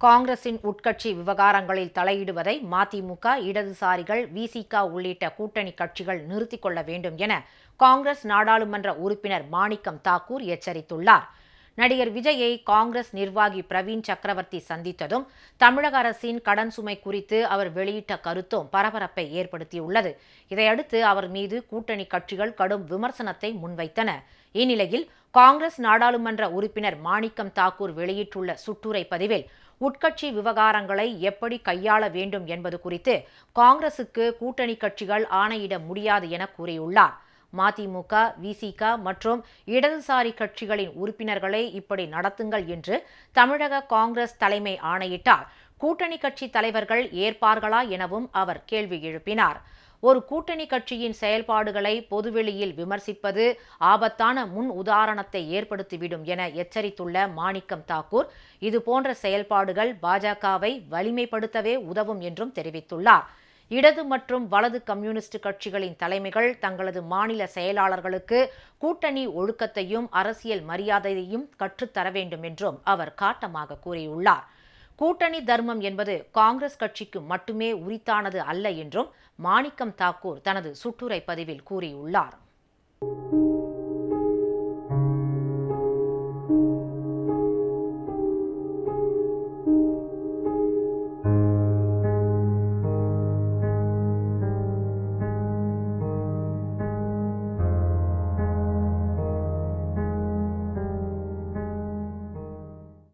காங்கிரசின் உட்கட்சி விவகாரங்களில் தலையிடுவதை மதிமுக இடதுசாரிகள் விசிக உள்ளிட்ட கூட்டணி கட்சிகள் நிறுத்திக் கொள்ள வேண்டும் என காங்கிரஸ் நாடாளுமன்ற உறுப்பினர் மாணிக்கம் தாக்கூர் எச்சரித்துள்ளார். நடிகர் விஜயை காங்கிரஸ் நிர்வாகி பிரவீன் சக்கரவர்த்தி சந்தித்ததும் தமிழக அரசின் கடன் சுமை குறித்து அவர் வெளியிட்ட கருத்தும் பரபரப்பை ஏற்படுத்தியுள்ளது. இதையடுத்து அவர் மீது கூட்டணி கட்சிகள் கடும் விமர்சனத்தை முன்வைத்தன. இந்நிலையில் காங்கிரஸ் நாடாளுமன்ற உறுப்பினர் மாணிக்கம் தாக்கூர் வெளியிட்டுள்ள சுட்டுரை பதிவில் உட்கட்சி விவகாரங்களை எப்படி கையாள வேண்டும் என்பது குறித்து காங்கிரசுக்கு கூட்டணி கட்சிகள் ஆணையிட முடியாது என கூறியுள்ளார். மதிமுக விசிக மற்றும் இடதுசாரி கட்சிகளின் உறுப்பினர்களை இப்படி நடத்துங்கள் என்று தமிழக காங்கிரஸ் தலைமை ஆணையிட்டால் கூட்டணி கட்சி தலைவர்கள் ஏற்பார்களா எனவும் அவர் கேள்வி எழுப்பினார். ஒரு கூட்டணி கட்சியின் செயல்பாடுகளை பொதுவெளியில் விமர்சிப்பது ஆபத்தான முன் உதாரணத்தை ஏற்படுத்திவிடும் என எச்சரித்துள்ள மாணிக்கம் தாக்கூர் இதுபோன்ற செயல்பாடுகள் பாஜகவை வலிமைப்படுத்தவே உதவும் என்றும் தெரிவித்துள்ளார். இடது மற்றும் வலது கம்யூனிஸ்ட் கட்சிகளின் தலைமைகள் தங்களது மாநில செயலாளர்களுக்கு கூட்டணி ஒழுக்கத்தையும் அரசியல் மரியாதையையும் கற்றுத்தர வேண்டும் என்றும் அவர் காட்டமாக கூறியுள்ளார். கூட்டணி தர்மம் என்பது காங்கிரஸ் கட்சிக்கு மட்டுமே உரித்தானது அல்ல என்றும் மாணிக்கம் தாக்கூர் தனது சுட்டுரை பதிவில் கூறியுள்ளார்.